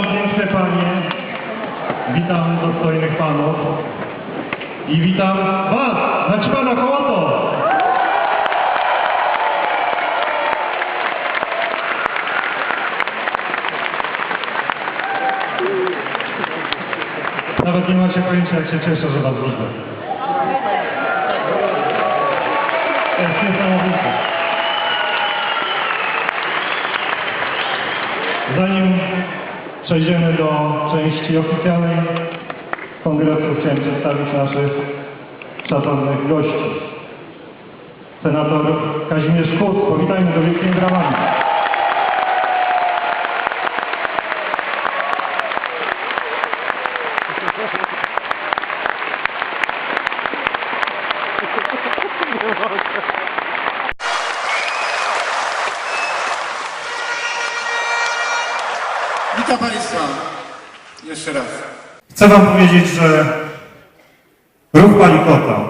Witam piękne panie, witam dostojnych panów i witam was, znaczy pana Kołoto. Nawet nie macie pojęcia, jak się cieszę, że was widzę. Jest niesamowite. Zanim przejdziemy do części oficjalnej kongresu, chciałem przedstawić naszych szanownych gości. Senator Kazimierz Kut, powitajmy go wielkimi brawami. Witam Państwa jeszcze raz. Chcę Wam powiedzieć, że ruch Palikota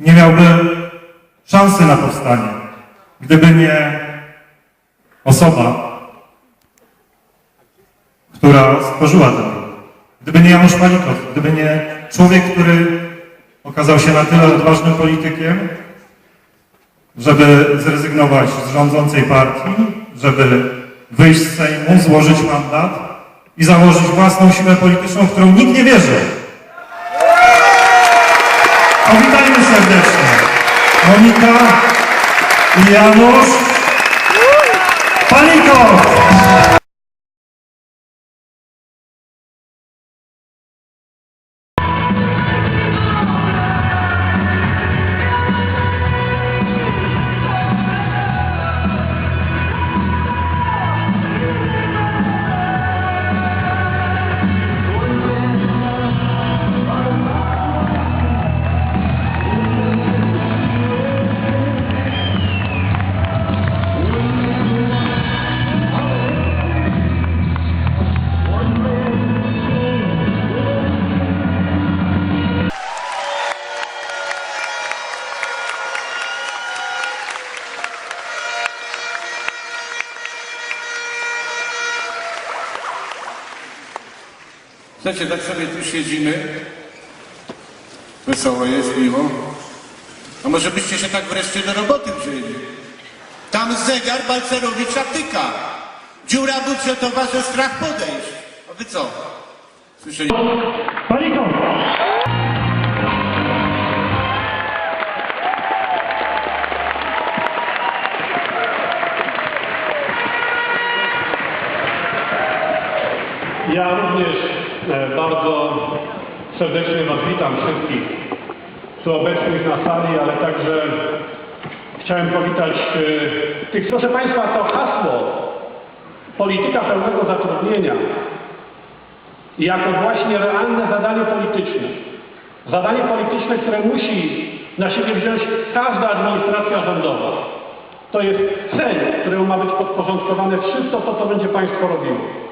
nie miałby szansy na powstanie, gdyby nie osoba, która stworzyła ten ruch. Gdyby nie Janusz Palikot, gdyby nie człowiek, który okazał się na tyle odważnym politykiem, żeby zrezygnować z rządzącej partii, żeby wyjść z Sejmu, złożyć mandat i założyć własną siłę polityczną, w którą nikt nie wierzy. Powitajmy serdecznie Monika i Janusz Palikot! Słuchajcie, tak sobie tu siedzimy. Wesoło jest, miło. A może byście się tak wreszcie do roboty wzięli? Tam zegar Balcerowicza tyka. Dziura budżetowa, że strach podejść. A wy co? Słyszeli? Palikot! Ja również bardzo serdecznie Was witam wszystkich tu obecnych na sali, ale także chciałem powitać e, tych, proszę Państwa, to hasło polityka pełnego zatrudnienia jako właśnie realne zadanie polityczne. Zadanie polityczne, które musi na siebie wziąć każda administracja rządowa. To jest cel, któremu ma być podporządkowane wszystko to, co będzie państwo robiło.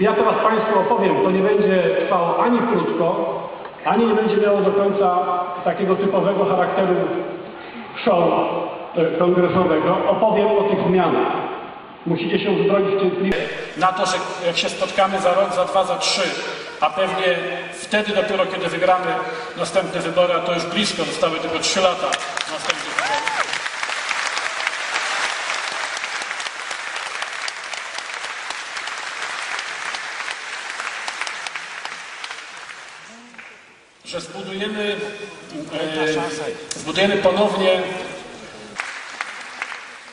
Ja teraz Państwu opowiem, to nie będzie trwało ani krótko, ani nie będzie miało do końca takiego typowego charakteru show e, kongresowego. Opowiem o tych zmianach. Musicie się uzbroić cierpliwość. na to, że jak się spotkamy za rok, za dwa, za trzy, a pewnie wtedy dopiero, kiedy wygramy następne wybory, a to już blisko, zostały tylko trzy lata następnych Że zbudujemy, e, zbudujemy ponownie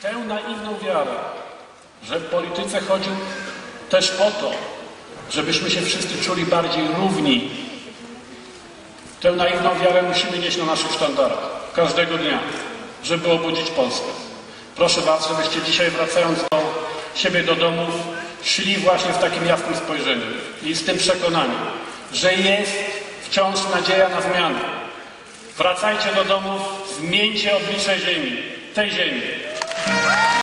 tę naiwną wiarę, że w polityce chodzi też o to, żebyśmy się wszyscy czuli bardziej równi. Tę naiwną wiarę musimy nieść na naszych sztandarach każdego dnia, żeby obudzić Polskę. Proszę Was, żebyście dzisiaj wracając do siebie do domów, szli właśnie w takim jasnym spojrzeniu i z tym przekonaniem, że jest wciąż nadzieja na zmianę. Wracajcie do domów, zmieńcie oblicze ziemi, tej ziemi.